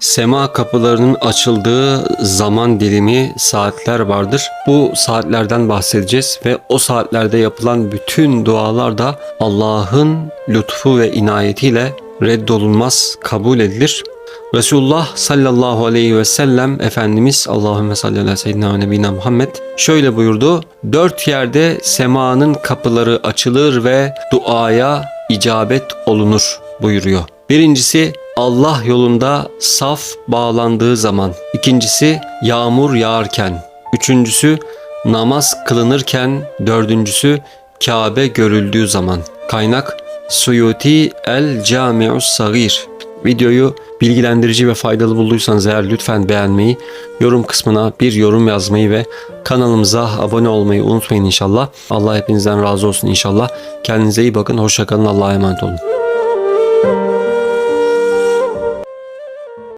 sema kapılarının açıldığı zaman dilimi saatler vardır. Bu saatlerden bahsedeceğiz ve o saatlerde yapılan bütün dualar da Allah'ın lütfu ve inayetiyle reddolunmaz kabul edilir. Resulullah sallallahu aleyhi ve sellem Efendimiz Allahümme salli ala seyyidina ve nebina Muhammed şöyle buyurdu. Dört yerde semanın kapıları açılır ve duaya icabet olunur buyuruyor. Birincisi Allah yolunda saf bağlandığı zaman. İkincisi yağmur yağarken. Üçüncüsü namaz kılınırken. Dördüncüsü Kabe görüldüğü zaman. Kaynak Suyuti El Camius Sagir. Videoyu bilgilendirici ve faydalı bulduysanız eğer lütfen beğenmeyi, yorum kısmına bir yorum yazmayı ve kanalımıza abone olmayı unutmayın inşallah. Allah hepinizden razı olsun inşallah. Kendinize iyi bakın. Hoşçakalın. Allah'a emanet olun.